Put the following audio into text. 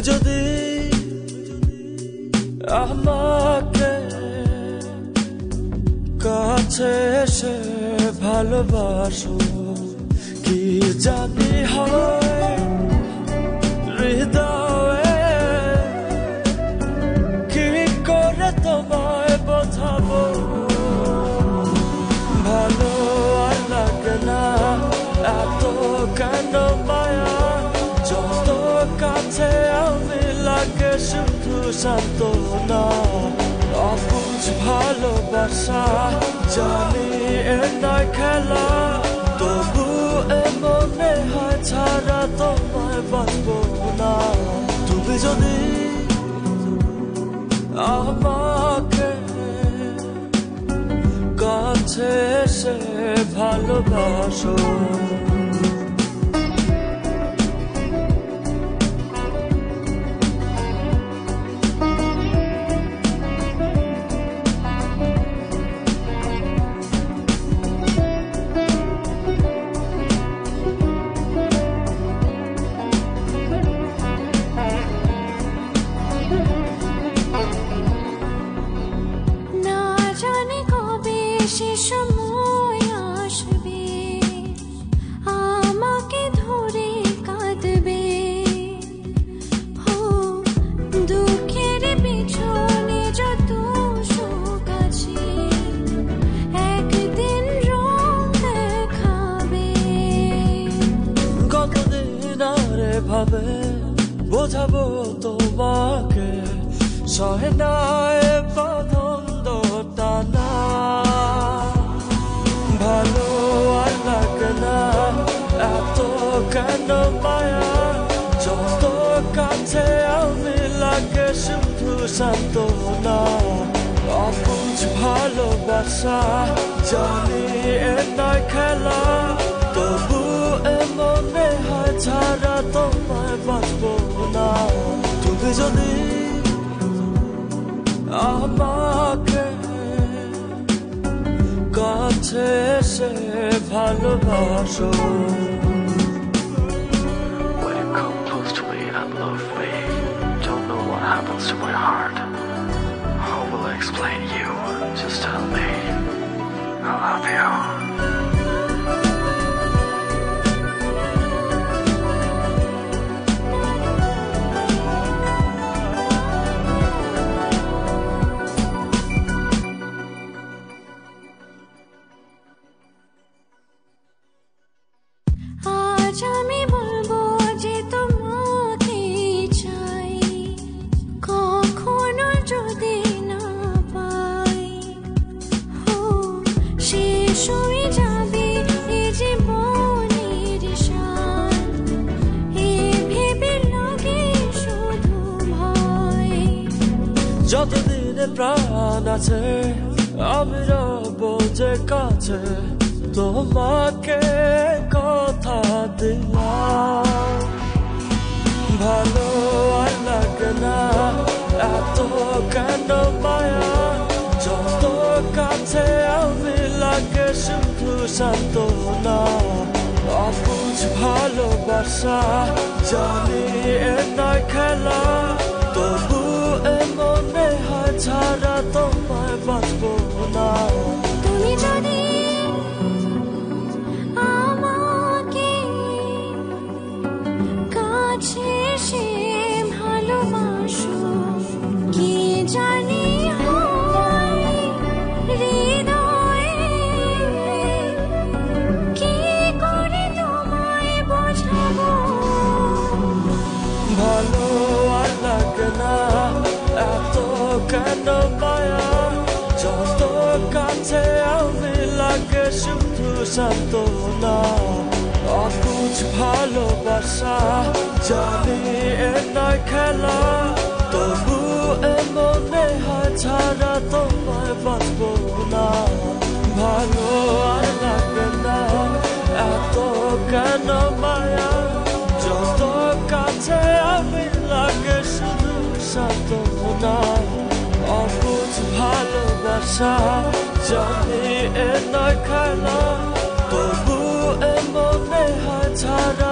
যদি আমাকে কাছে এসে ভালোবাসো, কি জানি হয় হৃদয়ে কি করে তোমায় বোঝাবো? ভালো আর লাগে না, এত কেন মায়া? যত কাছে লাগে শুধু শান্ত না অবুঝ ভালোবাসা, জানি এ নয় খেলা। তবু মনে হয় ছাড়া তোমায় বাঁচবো না। তুমি যদি আমাকে কাছে এসে ভালোবাসো বোঝাবো তোমাকে। সহে না। এ টানা ভালো আর না। এত কেন মায়া? যত কাছে আমি লাগে শুধু শান্ত না অবুঝ ভালোবাসা, জানি এ নয় খেলা যদি কাছে সে ভালোবাসো। যতদিনে প্রাণ আছে আমি রব যে কাছে তোমাকে কথা দিলাম ভালো আর লাগে না এত কেন মায়া যত কাছে আমি লাগে শুধু শান্ত না অবুঝ ভালোবাসা জানি এ নয় খেলা এসে ভালোবাসো। কি জানি ভালো আর না, এত কেন মায়া যত কাছে আমি লাগে শুধু শান্ত না অবুঝ ভালোবাসা খেলা, তবু এমনে হাত ছাড়া তোমায় বাঁচব না। ভালো আর লাগবে না, এত কেন মায়া? যত কাছে আমি লাগে শুধু সাত না অবুঝ ভালোবাসা, জানি এ নয় খেলা, তবু এমনে হাত ছাড়া